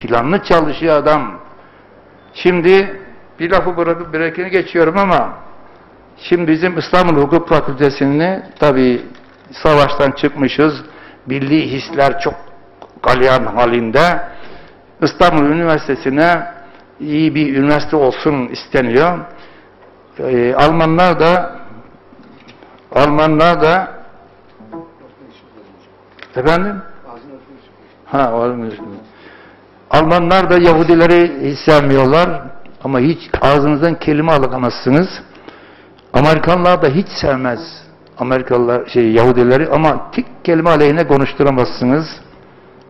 Planlı çalışıyor adam. Şimdi bir lafı bırakıp bırakını geçiyorum ama şimdi bizim İstanbul Hukuk Fakültesini tabi savaştan çıkmışız. Milli hisler çok galyan halinde. İstanbul Üniversitesi'ne iyi bir üniversite olsun isteniyor. Ee, Almanlar da Almanlar da efendim ha Alman- Almanlar da Yahudileri hiç sevmiyorlar ama hiç ağzınızdan kelime alamazsınız. Amerikanlar da hiç sevmez Amerikalılar şey Yahudileri ama tek kelime aleyhine konuşturamazsınız.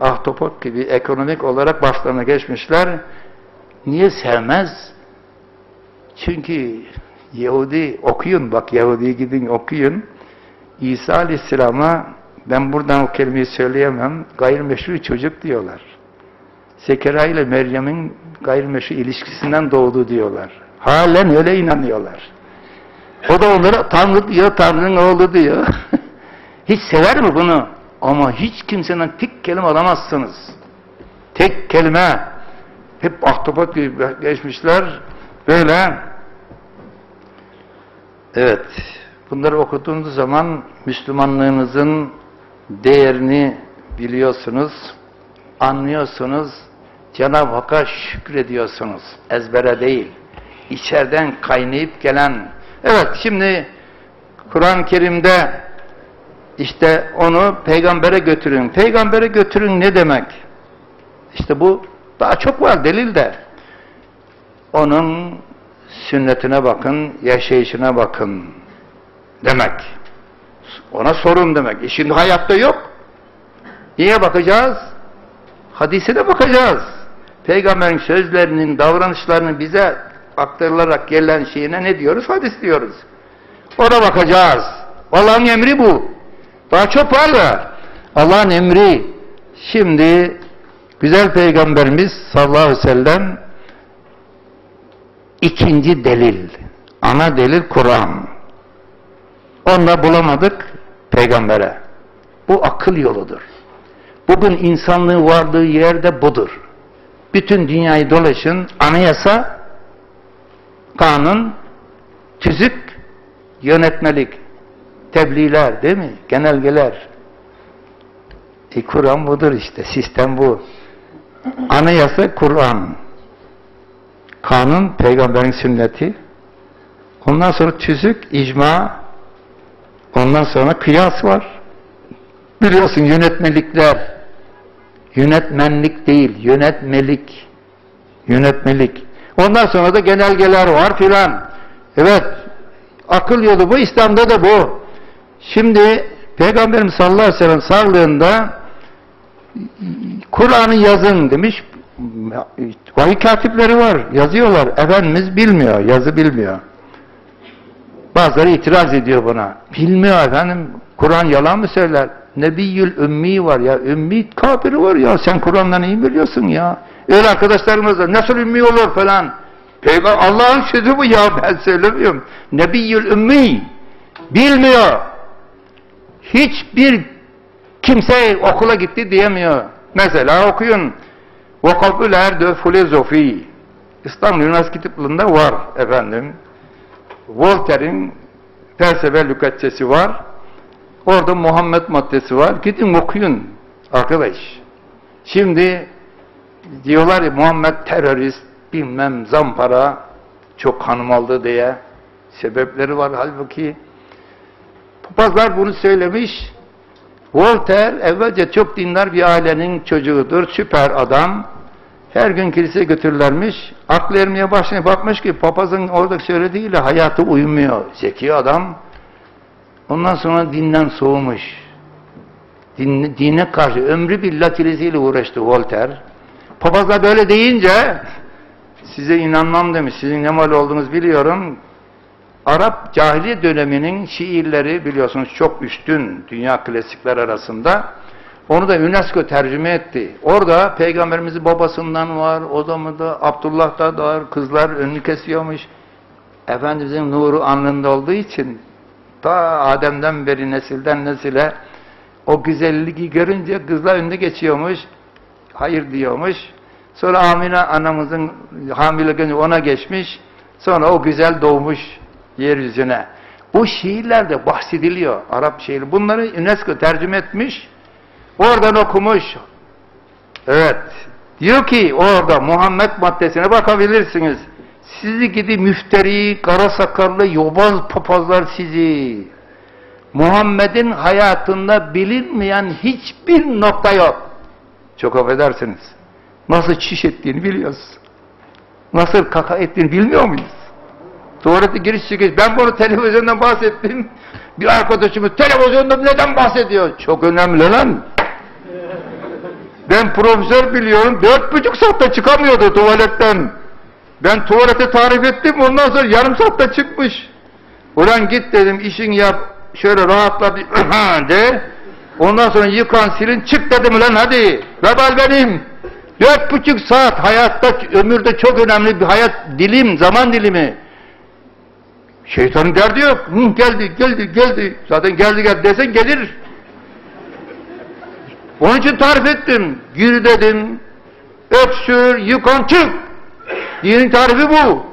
Ahtapot gibi ekonomik olarak başlarına geçmişler. Niye sevmez? Çünkü Yahudi okuyun bak Yahudi gidin okuyun. İsa Aleyhisselam'a ben buradan o kelimeyi söyleyemem. Gayrimeşru çocuk diyorlar. Zekeriya ile Meryem'in gayrimeşru ilişkisinden doğdu diyorlar. Halen öyle inanıyorlar. O da onlara Tanrı diyor, Tanrı'nın oğlu diyor. hiç sever mi bunu? Ama hiç kimseden tek kelime alamazsınız. Tek kelime. Hep ahtapot gibi geçmişler. Böyle. Evet. Bunları okuduğunuz zaman Müslümanlığınızın değerini biliyorsunuz, anlıyorsunuz, Cenab-ı Hakk'a şükrediyorsunuz. Ezbere değil. İçeriden kaynayıp gelen. Evet şimdi Kur'an-ı Kerim'de işte onu peygambere götürün. Peygambere götürün ne demek? İşte bu daha çok var delil de. Onun sünnetine bakın, yaşayışına bakın demek. Ona sorun demek. E şimdi hayatta yok. Niye bakacağız? Hadise de bakacağız. Peygamberin sözlerinin, davranışlarının bize aktarılarak gelen şeyine ne diyoruz? Hadis diyoruz. Ona bakacağız. Allah'ın emri bu. Daha çok var da. Allah'ın emri. Şimdi güzel peygamberimiz sallallahu aleyhi ve sellem ikinci delil. Ana delil Kur'an. Onunla bulamadık peygambere. Bu akıl yoludur. Bugün insanlığın vardığı yerde budur. Bütün dünyayı dolaşın, anayasa, kanun, tüzük, yönetmelik, tebliğler değil mi? Genelgeler. E Kur'an budur işte, sistem bu. Anayasa Kur'an. Kanun, peygamberin sünneti. Ondan sonra tüzük, icma. Ondan sonra kıyas var. Biliyorsun yönetmelikler. Yönetmenlik değil, yönetmelik. Yönetmelik. Ondan sonra da genelgeler var filan. Evet, akıl yolu bu, İslam'da da bu. Şimdi Peygamberimiz sallallahu aleyhi ve sellem sağlığında Kur'an'ı yazın demiş. Vahiy katipleri var, yazıyorlar. Efendimiz bilmiyor, yazı bilmiyor. Bazıları itiraz ediyor buna. Bilmiyor efendim, Kur'an yalan mı söyler? Nebiyyül ümmi var ya, ümmi kafiri var ya, sen Kur'an'dan iyi biliyorsun ya. Öyle arkadaşlarımız da nasıl ümmi olur falan. Peygamber Allah'ın sözü bu ya, ben söylemiyorum. Nebiyyül ümmi, bilmiyor. Hiçbir kimse okula gitti diyemiyor. Mesela okuyun. Vokabüler de filozofi. İstanbul Üniversitesi kitaplarında var efendim. Voltaire'in felsefe lügatçesi var. Orada Muhammed maddesi var. Gidin okuyun arkadaş. Şimdi diyorlar ya Muhammed terörist, bilmem zampara, çok hanım aldı diye sebepleri var halbuki. Papazlar bunu söylemiş. Voltaire evvelce çok dindar bir ailenin çocuğudur, süper adam. Her gün kiliseye götürürlermiş. Aklı ermeye başlayıp bakmış ki papazın orada söylediğiyle hayatı uymuyor. Zeki adam. Ondan sonra dinden soğumuş. Din, dine karşı ömrü billah kilisiyle uğraştı Voltaire. Papazlar böyle deyince size inanmam demiş. Sizin ne mal olduğunuzu biliyorum. Arap cahiliye döneminin şiirleri biliyorsunuz çok üstün dünya klasikler arasında. Onu da UNESCO tercüme etti. Orada peygamberimizin babasından var, o zaman da Abdullah'ta da var, kızlar önünü kesiyormuş. Efendimizin nuru alnında olduğu için ta Adem'den beri nesilden nesile o güzelliği görünce kızlar önüne geçiyormuş. Hayır diyormuş. Sonra Amine anamızın hamilelik ona geçmiş. Sonra o güzel doğmuş yeryüzüne. Bu şiirlerde bahsediliyor Arap şiiri. Bunları UNESCO tercüme etmiş. Oradan okumuş. Evet. Diyor ki orada Muhammed maddesine bakabilirsiniz. Sizi gidi müfteri, kara sakallı, yobaz papazlar sizi. Muhammed'in hayatında bilinmeyen hiçbir nokta yok. Çok affedersiniz. Nasıl çiş ettiğini biliyoruz. Nasıl kaka ettiğini bilmiyor muyuz? Tuvalete giriş çıkış. Ben bunu televizyondan bahsettim. Bir arkadaşımız televizyonda neden bahsediyor? Çok önemli lan. Ben profesör biliyorum. Dört buçuk saatte çıkamıyordu tuvaletten. Ben tuvalete tarif ettim. Ondan sonra yarım saatte çıkmış. Ulan git dedim işin yap. Şöyle rahatla de. Ondan sonra yıkan silin çık dedim lan hadi. Vebal benim. Dört buçuk saat hayatta ömürde çok önemli bir hayat dilim zaman dilimi. Şeytanın derdi yok. Hı, geldi geldi geldi. Zaten geldi geldi desen gelir. Onun için tarif ettim. Gir dedim. Öpsür, yıkan, çık. Dinin tarifi bu.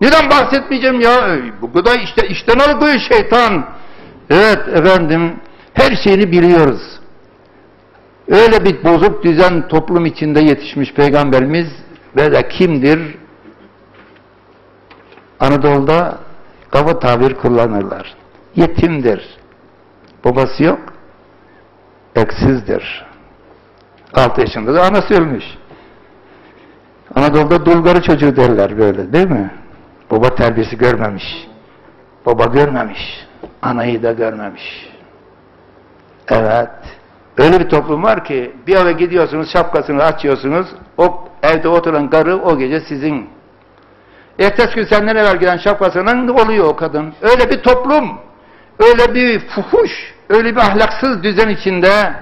Neden bahsetmeyeceğim ya? Bu kadar işte işten aldığı şeytan. Evet efendim. Her şeyini biliyoruz. Öyle bir bozuk düzen toplum içinde yetişmiş peygamberimiz ve de kimdir? Anadolu'da kaba tabir kullanırlar. Yetimdir. Babası yok. Eksizdir. 6 yaşında da anası ölmüş. Anadolu'da dulgarı çocuğu derler böyle değil mi? Baba terbiyesi görmemiş. Baba görmemiş. Anayı da görmemiş. Evet. Öyle bir toplum var ki bir eve gidiyorsunuz şapkasını açıyorsunuz o evde oturan karı o gece sizin. Ertesi gün senden evvel giden şapkasının oluyor o kadın. Öyle bir toplum, öyle bir fuhuş, öyle bir ahlaksız düzen içinde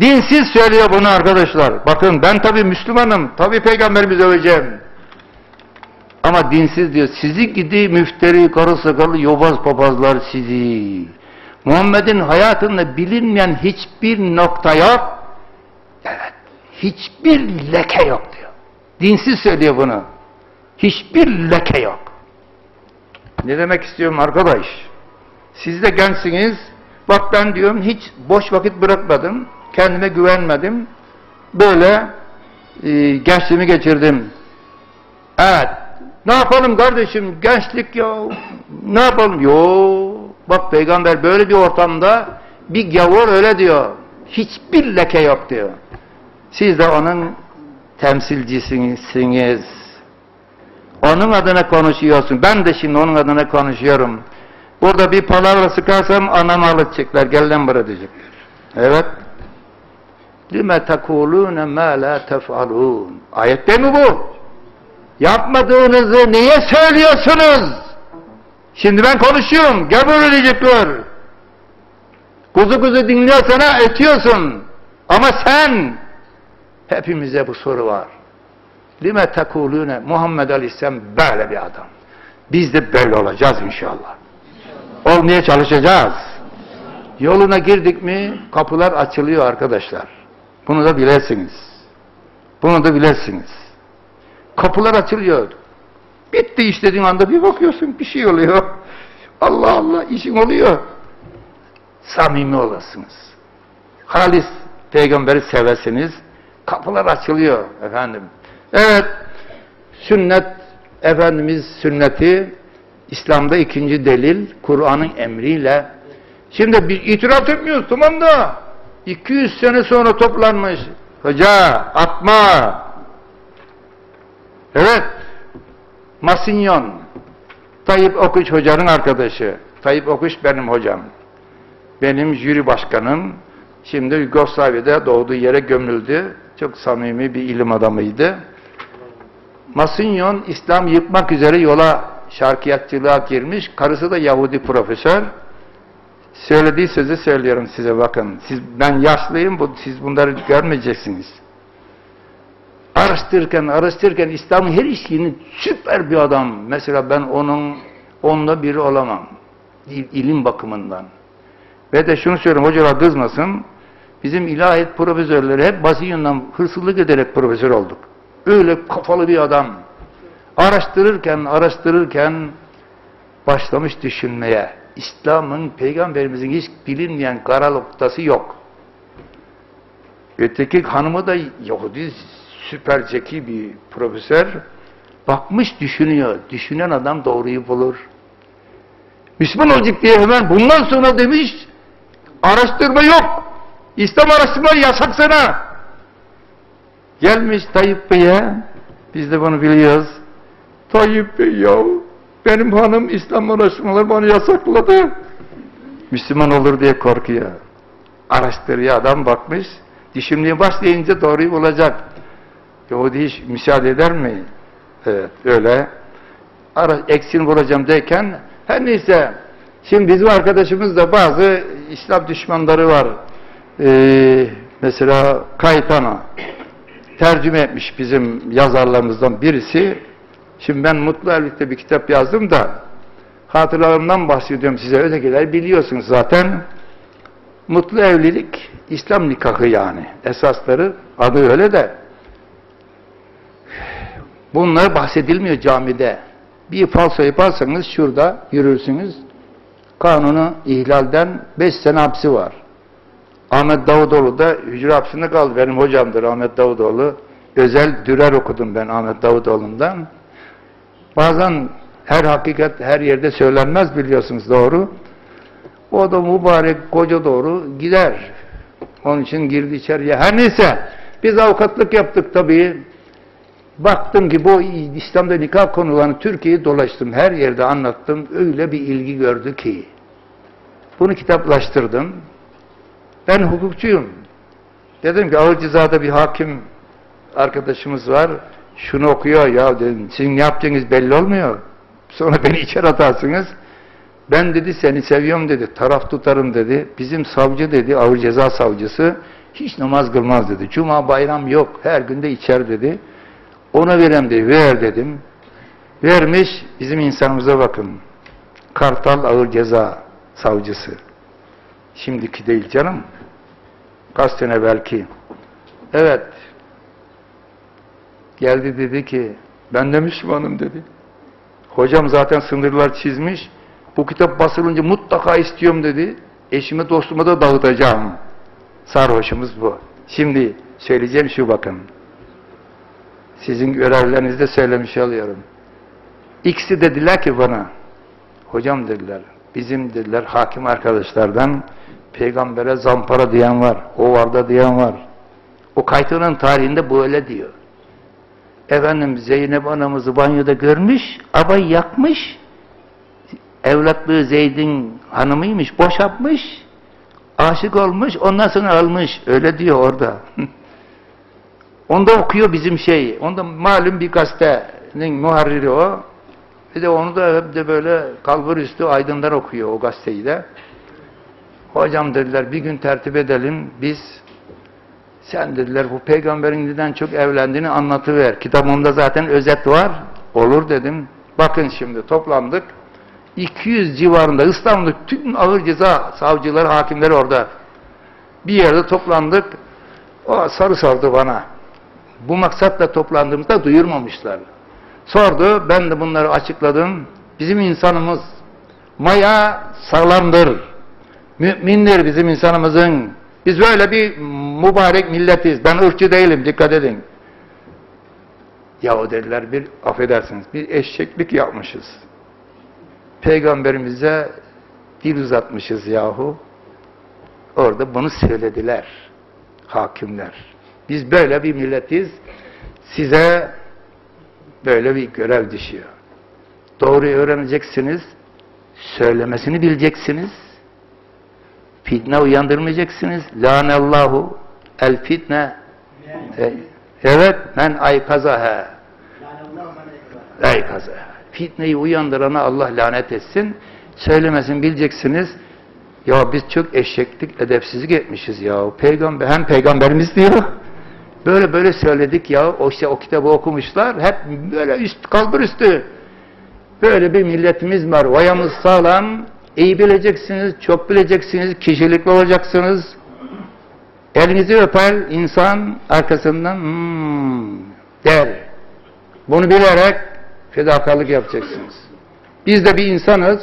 dinsiz söylüyor bunu arkadaşlar. Bakın ben tabi Müslümanım, tabi peygamberimizi öveceğim. Ama dinsiz diyor. Sizi gidi müfteri, karı sakallı, yobaz papazlar sizi. Muhammed'in hayatında bilinmeyen hiçbir nokta yok. Evet. Hiçbir leke yok diyor. Dinsiz söylüyor bunu. Hiçbir leke yok. Ne demek istiyorum arkadaş? Siz de gençsiniz. Bak ben diyorum hiç boş vakit bırakmadım. Kendime güvenmedim. Böyle e, gençliğimi geçirdim. Evet. Ne yapalım kardeşim? Gençlik ya. Ne yapalım? Yo. Bak peygamber böyle bir ortamda bir gavur öyle diyor. Hiçbir leke yok diyor. Siz de onun temsilcisiniz. Onun adına konuşuyorsun. Ben de şimdi onun adına konuşuyorum. Burada bir palavra sıkarsam anamı alacaklar. Gel lan diyecekler. Evet. Lime tekulune ma la tef'alun. Ayet değil mi bu? Yapmadığınızı niye söylüyorsunuz? Şimdi ben konuşuyorum. Gel buraya diyecekler. Kuzu kuzu dinliyor sana ötüyorsun. Ama sen hepimize bu soru var. Lime tekulune Muhammed Aleyhisselam böyle bir adam. Biz de böyle olacağız inşallah. Olmaya çalışacağız. Yoluna girdik mi kapılar açılıyor arkadaşlar. Bunu da bilesiniz. Bunu da bilesiniz. Kapılar açılıyor. Bitti istediğin anda bir bakıyorsun bir şey oluyor. Allah Allah işin oluyor. Samimi olasınız. Halis peygamberi seversiniz. Kapılar açılıyor efendim. Evet sünnet Efendimiz sünneti İslam'da ikinci delil Kur'an'ın emriyle. Şimdi bir itiraz etmiyoruz tamam da. 200 sene sonra toplanmış. Hoca atma. Evet. Masinyon. Tayyip Okuş hocanın arkadaşı. Tayyip Okuş benim hocam. Benim jüri başkanım. Şimdi Yugoslavya'da doğduğu yere gömüldü. Çok samimi bir ilim adamıydı. Masinyon İslam yıkmak üzere yola şarkiyatçılığa girmiş. Karısı da Yahudi profesör. Söylediği sözü söylüyorum size bakın. Siz, ben yaşlıyım, bu, siz bunları görmeyeceksiniz. Araştırırken, araştırırken İslam'ın her işini süper bir adam. Mesela ben onun, onunla biri olamam. İl, ilim bakımından. Ve de şunu söyleyeyim, hocalar kızmasın. Bizim ilahiyat profesörleri hep Basinyon'dan hırsızlık ederek profesör olduk. Öyle kafalı bir adam. Araştırırken, araştırırken başlamış düşünmeye. İslam'ın, Peygamberimizin hiç bilinmeyen kara noktası yok. Öteki hanımı da Yahudi süper zeki bir profesör. Bakmış düşünüyor. Düşünen adam doğruyu bulur. Müslüman olacak diye hemen bundan sonra demiş araştırma yok. İslam araştırma yasak sana. Gelmiş Tayyip Bey'e biz de bunu biliyoruz. Tayyip Bey ya benim hanım İslam araştırmaları bana yasakladı. Müslüman olur diye korkuyor. Araştırıyor adam bakmış. Düşünmeye başlayınca doğruyu bulacak. Yahudi hiç müsaade eder mi? Evet öyle. Ara, eksini bulacağım derken her neyse şimdi bizim arkadaşımızda bazı İslam düşmanları var. Ee, mesela Kaytana tercüme etmiş bizim yazarlarımızdan birisi. Şimdi ben Mutlu Evlilik'te bir kitap yazdım da hatıralarımdan bahsediyorum size. Ötekiler biliyorsunuz zaten. Mutlu evlilik İslam nikahı yani. Esasları adı öyle de bunlar bahsedilmiyor camide. Bir falso yaparsanız şurada yürürsünüz. Kanunu ihlalden 5 sene hapsi var. Ahmet Davutoğlu da hücre hapsinde kaldı. Benim hocamdır Ahmet Davutoğlu. Özel dürer okudum ben Ahmet Davutoğlu'ndan. Bazen her hakikat her yerde söylenmez biliyorsunuz doğru. O da mübarek koca doğru gider. Onun için girdi içeriye. Her neyse biz avukatlık yaptık tabii. Baktım ki bu İslam'da nikah konularını Türkiye'yi dolaştım. Her yerde anlattım. Öyle bir ilgi gördü ki. Bunu kitaplaştırdım. Ben hukukçuyum. Dedim ki ağır cezada bir hakim arkadaşımız var. Şunu okuyor ya dedim. Sizin ne yaptığınız belli olmuyor. Sonra beni içeri atarsınız. Ben dedi seni seviyorum dedi. Taraf tutarım dedi. Bizim savcı dedi ağır ceza savcısı hiç namaz kılmaz dedi. Cuma bayram yok. Her günde içer dedi. Ona verem dedi. Ver dedim. Vermiş. Bizim insanımıza bakın. Kartal ağır ceza savcısı. Şimdiki değil canım. Kaç sene belki. Evet. Geldi dedi ki ben de Müslümanım dedi. Hocam zaten sınırlar çizmiş. Bu kitap basılınca mutlaka istiyorum dedi. Eşime dostuma da dağıtacağım. Sarhoşumuz bu. Şimdi söyleyeceğim şu bakın. Sizin görevlerinizde söylemiş alıyorum. İkisi dediler ki bana, hocam dediler, bizim dediler hakim arkadaşlardan peygambere zampara diyen var, o varda diyen var. O kaytının tarihinde böyle diyor. Efendim Zeynep anamızı banyoda görmüş, abayı yakmış, evlatlığı Zeyd'in hanımıymış, boşapmış, aşık olmuş, ondan sonra almış. Öyle diyor orada. Onda okuyor bizim şey. Onda malum bir gazetenin muharriri o. Bir de onu da hep de böyle kalbur üstü aydınlar okuyor o gazeteyi de. Hocam dediler bir gün tertip edelim biz sen dediler bu peygamberin neden çok evlendiğini anlatıver. Kitabımda zaten özet var. Olur dedim. Bakın şimdi toplandık. 200 civarında İstanbul'da tüm ağır ceza savcıları, hakimleri orada. Bir yerde toplandık. O sarı sordu bana. Bu maksatla toplandığımızda duyurmamışlar. Sordu, ben de bunları açıkladım. Bizim insanımız maya sağlamdır. Mümindir bizim insanımızın. Biz böyle bir mübarek milletiz. Ben ırkçı değilim, dikkat edin. Yahu dediler bir, affedersiniz, bir eşeklik yapmışız. Peygamberimize dil uzatmışız yahu. Orada bunu söylediler hakimler. Biz böyle bir milletiz. Size böyle bir görev düşüyor. Doğruyu öğreneceksiniz. Söylemesini bileceksiniz. Fitne uyandırmayacaksınız. Lanallahu el fitne. E, evet men ay kazahe. Ay kazahe. Fitneyi uyandırana Allah lanet etsin. Söylemesini bileceksiniz. Ya biz çok eşeklik, edepsizlik etmişiz ya. Peygamber, hem peygamberimiz diyor. Böyle böyle söyledik ya. O işte o kitabı okumuşlar. Hep böyle üst kalbur üstü. Böyle bir milletimiz var. Vayamız sağlam. iyi bileceksiniz, çok bileceksiniz, kişilikli olacaksınız. Elinizi öper insan arkasından hmm, der. Bunu bilerek fedakarlık yapacaksınız. Biz de bir insanız.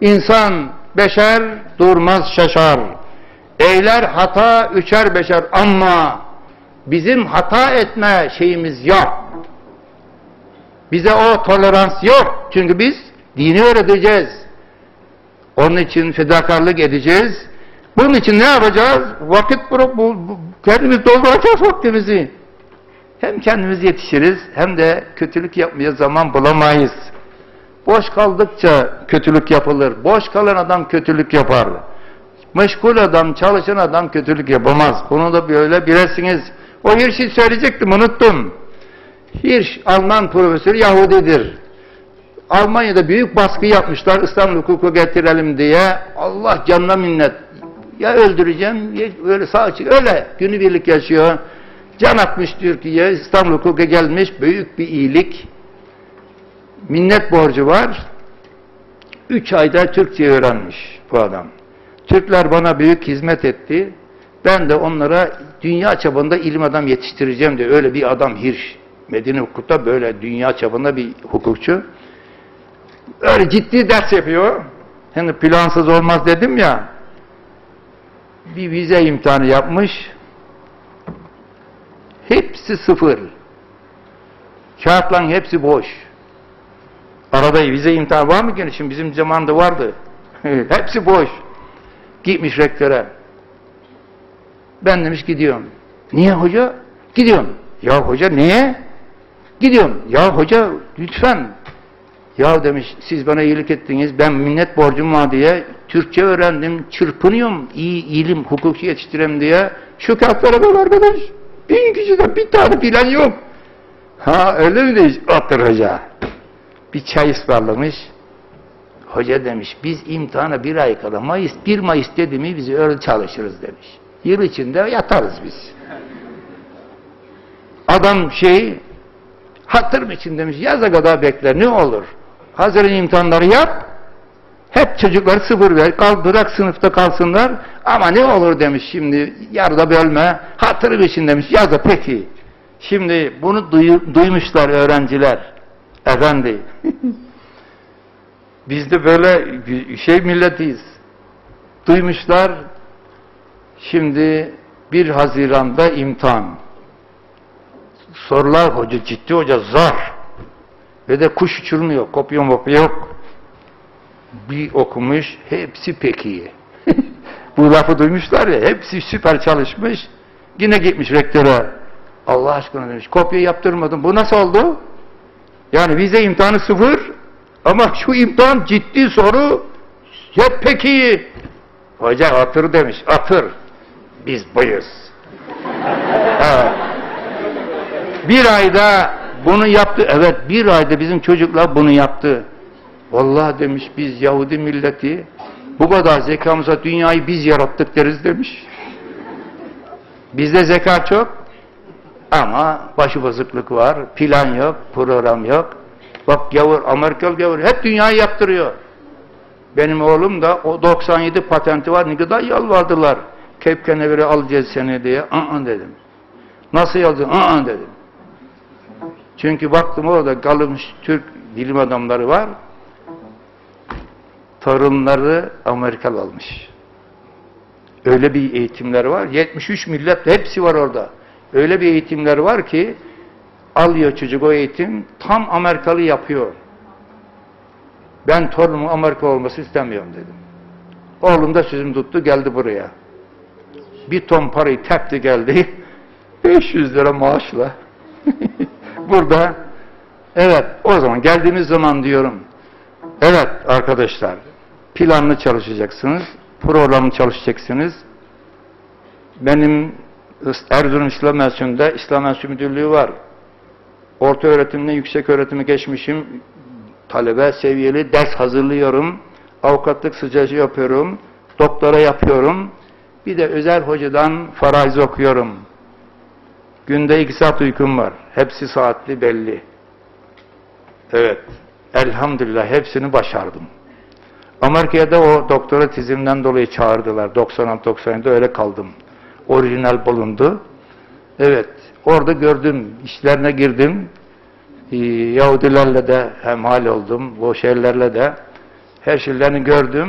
İnsan beşer durmaz şaşar. Eyler hata üçer beşer ama bizim hata etme şeyimiz yok. Bize o tolerans yok. Çünkü biz dini öğreteceğiz. Onun için fedakarlık edeceğiz. Bunun için ne yapacağız? Vakit bırak, bu, bu, kendimiz dolduracağız vaktimizi. Hem kendimiz yetişiriz hem de kötülük yapmaya zaman bulamayız. Boş kaldıkça kötülük yapılır. Boş kalan adam kötülük yapar. Meşgul adam, çalışan adam kötülük yapamaz. Bunu da böyle bilesiniz. O Hirsch'i söyleyecektim, unuttum. Hirsch, Alman profesör Yahudidir. Almanya'da büyük baskı yapmışlar İslam hukuku getirelim diye. Allah canına minnet. Ya öldüreceğim ya öyle sağ açık. Öyle günübirlik yaşıyor. Can atmış Türkiye. İslam hukuku gelmiş. Büyük bir iyilik. Minnet borcu var. Üç ayda Türkçe öğrenmiş bu adam. Türkler bana büyük hizmet etti. Ben de onlara dünya çapında ilim adam yetiştireceğim diye öyle bir adam Hirsch. Medine hukukta böyle dünya çapında bir hukukçu. Öyle ciddi ders yapıyor. Hani plansız olmaz dedim ya. Bir vize imtihanı yapmış. Hepsi sıfır. Kağıtların hepsi boş. Arada vize imtihanı var mı gene? Şimdi bizim zamanında vardı. hepsi boş. Gitmiş rektöre. Ben demiş gidiyorum. Niye hoca? Gidiyorum. Ya hoca niye? Gidiyorum. Ya hoca lütfen. Ya demiş siz bana iyilik ettiniz. Ben minnet borcum var diye Türkçe öğrendim. Çırpınıyorum. iyi ilim, hukukçu yetiştireyim diye. Şu kağıtlara bak arkadaş. Bin kişide bir tane filan yok. Ha öyle mi demiş? Otur hoca. Bir çay ısmarlamış. Hoca demiş biz imtihana bir ay kala Mayıs, 1 Mayıs dedi mi biz öyle çalışırız demiş. Yıl içinde yatarız biz. Adam şey hatırım için demiş yaza kadar bekler ne olur. Hazırın imtihanları yap. Hep çocukları sıfır ver. Kal, bırak sınıfta kalsınlar. Ama ne olur demiş şimdi yarıda bölme. Hatırım için demiş yaza peki. Şimdi bunu duyu, duymuşlar öğrenciler. Efendi. Biz de böyle şey milletiyiz. Duymuşlar. Şimdi 1 Haziran'da imtihan. Sorular hoca ciddi hoca zar. Ve de kuş uçurmuyor. Kopya mopya yok. Bir okumuş. Hepsi pek iyi. Bu lafı duymuşlar ya. Hepsi süper çalışmış. Yine gitmiş rektöre. Allah aşkına demiş. Kopya yaptırmadım. Bu nasıl oldu? Yani vize imtihanı sıfır. Ama şu imtihan ciddi soru. Hep pek iyi. Hoca atır demiş. Atır. Biz buyuz. evet. Bir ayda bunu yaptı. Evet bir ayda bizim çocuklar bunu yaptı. Vallahi demiş biz Yahudi milleti bu kadar zekamıza dünyayı biz yarattık deriz demiş. Bizde zeka çok ama başıbozuklık var, plan yok, program yok. Bak gavur, Amerikalı gavur hep dünyayı yaptırıyor. Benim oğlum da o 97 patenti var ne kadar yalvardılar. Canaveral alacağız seni diye. Aa dedim. Nasıl yazdın? Aa dedim. Çünkü baktım orada kalmış Türk bilim adamları var. Torunları Amerikalı almış. Öyle bir eğitimleri var. 73 millet hepsi var orada. Öyle bir eğitimleri var ki alıyor çocuk o eğitim tam Amerikalı yapıyor. Ben torunumun Amerika olması istemiyorum dedim. Oğlum da sözüm tuttu geldi buraya. Bir ton parayı tepti geldi. 500 lira maaşla. Burada evet o zaman geldiğimiz zaman diyorum evet arkadaşlar planlı çalışacaksınız. Programlı çalışacaksınız. Benim Erzurum İslam Enstitüsü'nde İslam Enstitüsü Müdürlüğü var. Orta öğretimden yüksek öğretimi geçmişim. Talebe seviyeli ders hazırlıyorum. Avukatlık stajı yapıyorum. Doktora yapıyorum. Bir de özel hocadan faraiz okuyorum. Günde iki saat uykum var. Hepsi saatli belli. Evet. Elhamdülillah hepsini başardım. Amerika'da o doktora tezimden dolayı çağırdılar. 96-97'de öyle kaldım. Orijinal bulundu. Evet, orada gördüm, işlerine girdim. Ee, Yahudilerle de hemhal oldum, bu şeylerle de. Her şeylerini gördüm.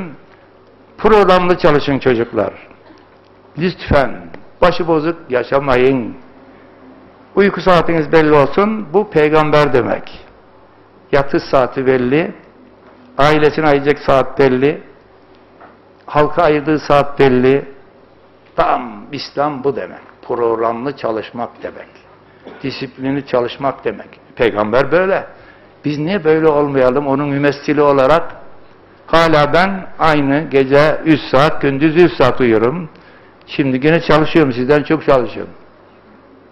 Programlı çalışın çocuklar. Lütfen, başıbozuk yaşamayın. Uyku saatiniz belli olsun, bu peygamber demek. Yatış saati belli, ailesine ayıracak saat belli, halka ayırdığı saat belli. Tam İslam bu demek. Programlı çalışmak demek. Disiplinli çalışmak demek. Peygamber böyle. Biz niye böyle olmayalım onun mümessili olarak? Hala ben aynı gece 3 saat, gündüz 3 saat uyuyorum. Şimdi gene çalışıyorum, sizden çok çalışıyorum.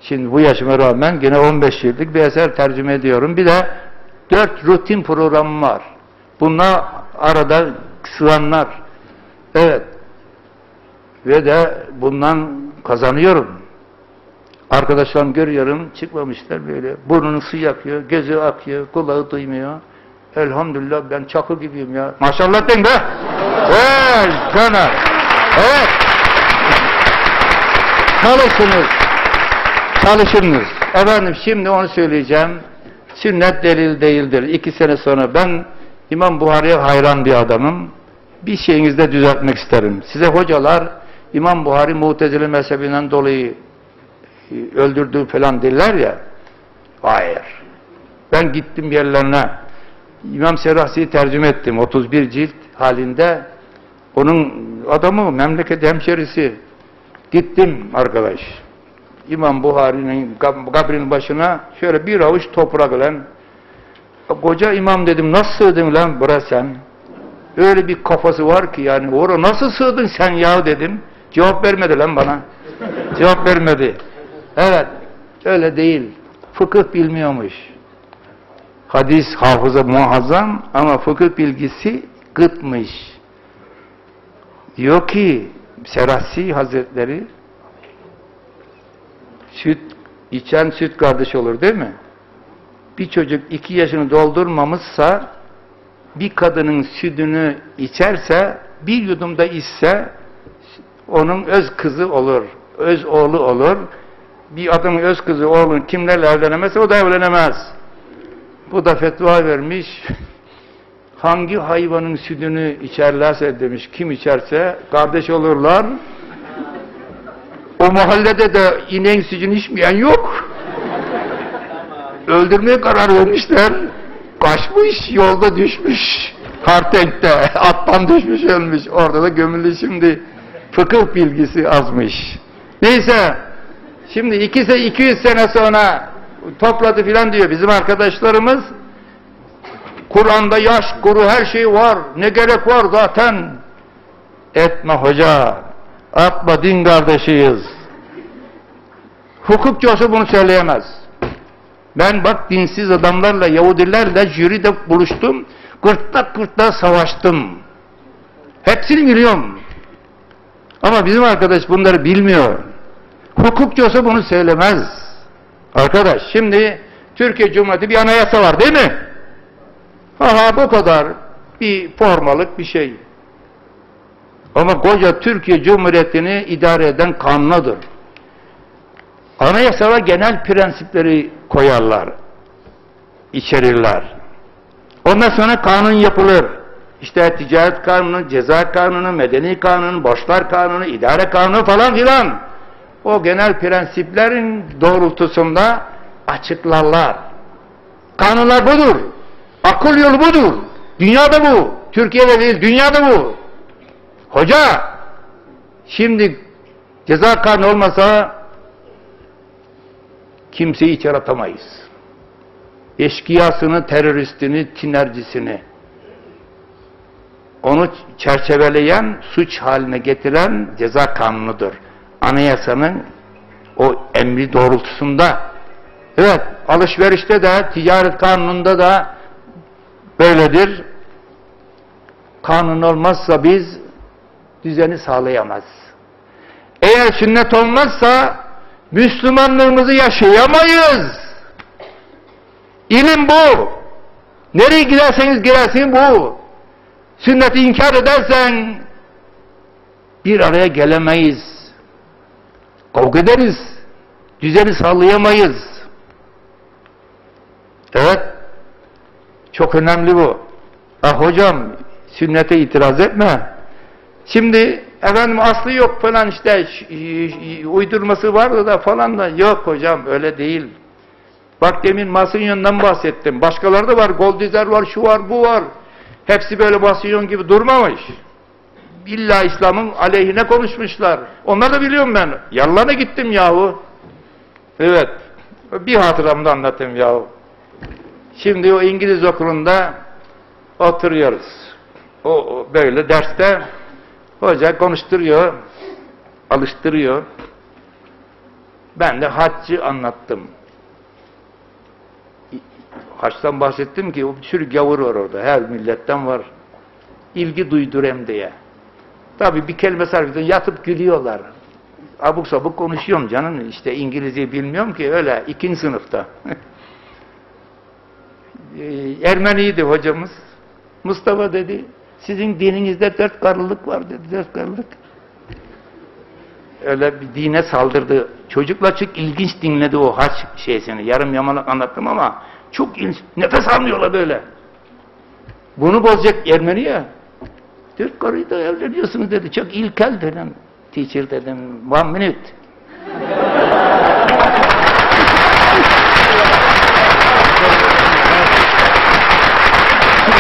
Şimdi bu yaşıma rağmen gene 15 yıllık bir eser tercüme ediyorum. Bir de 4 rutin programım var. Bunlar arada sığanlar. Evet. Ve de bundan kazanıyorum. Arkadaşlarım görüyorum çıkmamışlar böyle. Burnunu su yakıyor, gözü akıyor, kulağı duymuyor. Elhamdülillah ben çakı gibiyim ya. Maşallah den be. Hey sana. Evet. Çalışınız. Efendim şimdi onu söyleyeceğim. Sünnet delil değildir. İki sene sonra ben İmam Buhari'ye hayran bir adamım. Bir şeyinizde düzeltmek isterim. Size hocalar İmam Buhari Mu'tezili mezhebinden dolayı e, öldürdüğü falan derler ya. Hayır. Ben gittim yerlerine. İmam Serasi'yi tercüme ettim. 31 cilt halinde. Onun adamı memleket hemşerisi. Gittim arkadaş. İmam Buhari'nin kab- kabrinin başına şöyle bir avuç toprak lan. Koca imam dedim nasıl sığdın lan buraya sen? Öyle bir kafası var ki yani oraya nasıl sığdın sen ya dedim. Cevap vermedi lan bana. Cevap vermedi. Evet öyle değil. Fıkıh bilmiyormuş. Hadis hafıza muazzam ama fıkıh bilgisi gıtmış. Diyor ki Serasi Hazretleri süt içen süt kardeş olur değil mi? Bir çocuk iki yaşını doldurmamışsa bir kadının sütünü içerse bir yudumda içse onun öz kızı olur, öz oğlu olur. Bir adamın öz kızı oğlun kimlerle evlenemezse o da evlenemez. Bu da fetva vermiş. Hangi hayvanın sütünü içerlerse demiş, kim içerse kardeş olurlar. O mahallede de ineğin sütünü içmeyen yok. Öldürmeye karar vermişler. Kaçmış, yolda düşmüş. Hartenk'te, attan düşmüş ölmüş. Orada da gömülü şimdi. Fıkıh bilgisi azmış. Neyse, şimdi ikisi 200 sene sonra topladı filan diyor bizim arkadaşlarımız. Kur'an'da yaş, kuru her şey var. Ne gerek var zaten. Etme hoca. Atma din kardeşiyiz. Hukukçusu bunu söyleyemez. Ben bak dinsiz adamlarla, Yahudilerle jüride buluştum. Gırtlak gırtlağa savaştım. Hepsini biliyorum. Ama bizim arkadaş bunları bilmiyor. Hukukçusu bunu söylemez. Arkadaş şimdi Türkiye Cumhuriyeti bir anayasa var değil mi? Aha bu kadar bir formalık bir şey. Ama koca Türkiye Cumhuriyeti'ni idare eden kanunladır. Anayasada genel prensipleri koyarlar, içerirler. Ondan sonra kanun yapılır. İşte ticaret kanunu, ceza kanunu, medeni kanunu, borçlar kanunu, idare kanunu falan filan. O genel prensiplerin doğrultusunda açıklarlar. Kanunlar budur. Akıl yolu budur. Dünyada bu. Türkiye'de değil, dünyada bu. Hoca, şimdi ceza kanunu olmasa kimseyi içeri atamayız. Eşkıyasını, teröristini, tinercisini onu çerçeveleyen, suç haline getiren ceza kanunudur. Anayasanın o emri doğrultusunda evet alışverişte de ticaret kanununda da böyledir. Kanun olmazsa biz düzeni sağlayamaz. Eğer sünnet olmazsa Müslümanlığımızı yaşayamayız. İlim bu. Nereye giderseniz gidersin bu. Sünneti inkar edersen bir araya gelemeyiz. Kavga ederiz. düzeni sağlayamayız. Evet. Çok önemli bu. Ah hocam sünnete itiraz etme. Şimdi efendim aslı yok falan işte uydurması vardı da falan da yok hocam öyle değil. Bak demin Masinyon'dan bahsettim. Başkaları da var. Goldizer var, şu var, bu var. Hepsi böyle Masinyon gibi durmamış. İlla İslam'ın aleyhine konuşmuşlar. Onları da biliyorum ben. Yalana gittim yahu. Evet. Bir hatıramda anlatayım yahu. Şimdi o İngiliz okulunda oturuyoruz. O, o böyle derste hoca konuşturuyor, alıştırıyor. Ben de haccı anlattım. Haçtan bahsettim ki bir sürü gavur var orada. Her milletten var. İlgi duydurem diye. Tabii bir kelime sarf ediyorsun, yatıp gülüyorlar. Abuk sabuk konuşuyorum canım. İşte İngilizce bilmiyorum ki öyle ikinci sınıfta. Ee, Ermeniydi hocamız. Mustafa dedi, sizin dininizde dört karlılık var dedi, dört karlılık. Öyle bir dine saldırdı. Çocuklar çok ilginç dinledi o haç şeysini. Yarım yamalak anlattım ama çok ilginç. Nefes almıyorlar böyle. Bunu bozacak Ermeni ya. Dört karıyı da evleniyorsunuz dedi. Çok ilkel dedim. Teacher dedim. One minute.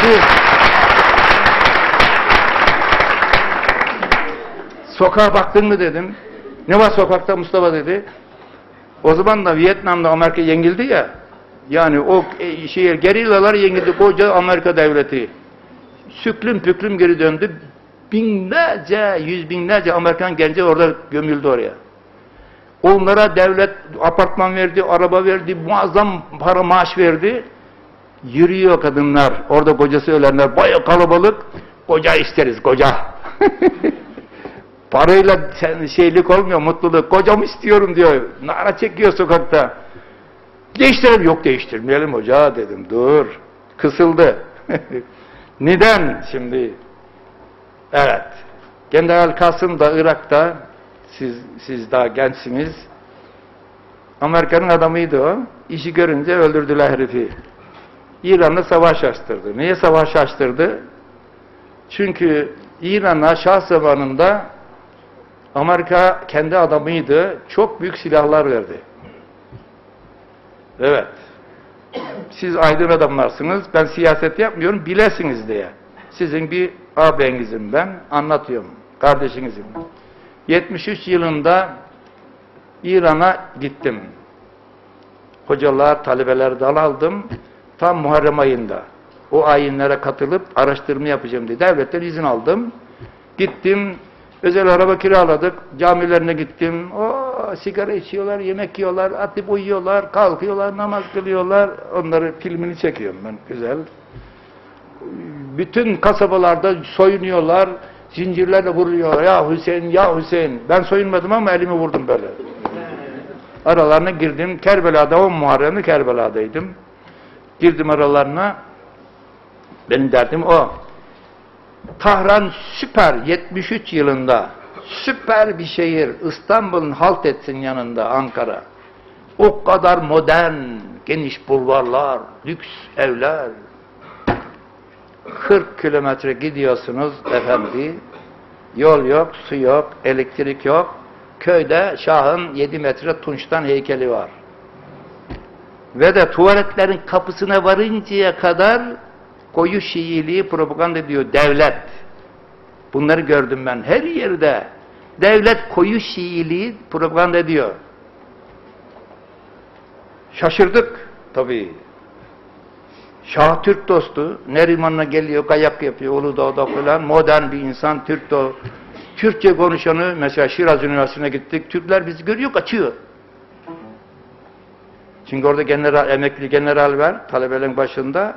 Şimdi sokağa baktın mı dedim. Ne var sokakta Mustafa dedi. O zaman da Vietnam'da Amerika yengildi ya. Yani o e, şehir gerillalar yengildi koca Amerika devleti. Süklüm püklüm geri döndü. Binlerce, yüz binlerce Amerikan genci orada gömüldü oraya. Onlara devlet apartman verdi, araba verdi, muazzam para maaş verdi. Yürüyor kadınlar, orada kocası ölenler, baya kalabalık. Koca isteriz, koca. Parayla sen şeylik olmuyor, mutluluk. Kocam istiyorum diyor. Nara çekiyor sokakta. Değiştirelim. Yok değiştirmeyelim hoca dedim. Dur. Kısıldı. Neden şimdi? Evet. General Kasım da Irak'ta siz, siz daha gençsiniz. Amerika'nın adamıydı o. İşi görünce öldürdüler herifi. İran'la savaş açtırdı. Niye savaş açtırdı? Çünkü İran'a Şah zamanında Amerika kendi adamıydı. Çok büyük silahlar verdi. Evet. Siz aydın adamlarsınız. Ben siyaset yapmıyorum. Bilesiniz diye. Sizin bir ağabeyinizim ben. Anlatıyorum. Kardeşinizim. 73 yılında İran'a gittim. Hocalar, talebeler dal aldım. Tam Muharrem ayında. O ayinlere katılıp araştırma yapacağım diye devletten izin aldım. Gittim, özel araba kiraladık, camilerine gittim. O sigara içiyorlar, yemek yiyorlar, atıp uyuyorlar, kalkıyorlar, namaz kılıyorlar. Onları filmini çekiyorum ben güzel. Bütün kasabalarda soyunuyorlar, zincirlerle vuruyorlar. Ya Hüseyin, ya Hüseyin. Ben soyunmadım ama elimi vurdum böyle. Aralarına girdim. Kerbela'da o Muharrem'i Kerbela'daydım. Girdim aralarına. Benim derdim o. Tahran süper 73 yılında süper bir şehir İstanbul'un halt etsin yanında Ankara. O kadar modern, geniş bulvarlar, lüks evler. 40 kilometre gidiyorsunuz efendi. Yol yok, su yok, elektrik yok. Köyde Şah'ın 7 metre tunçtan heykeli var. Ve de tuvaletlerin kapısına varıncaya kadar koyu Şiiliği propaganda ediyor devlet. Bunları gördüm ben her yerde. Devlet koyu Şiiliği propaganda ediyor. Şaşırdık tabii. Şah Türk dostu, Neriman'la geliyor, kayak yapıyor Uludağ'da falan, modern bir insan, Türk do Türkçe konuşanı, mesela Şiraz Üniversitesi'ne gittik, Türkler bizi görüyor, kaçıyor. Çünkü orada general, emekli general var, talebelerin başında.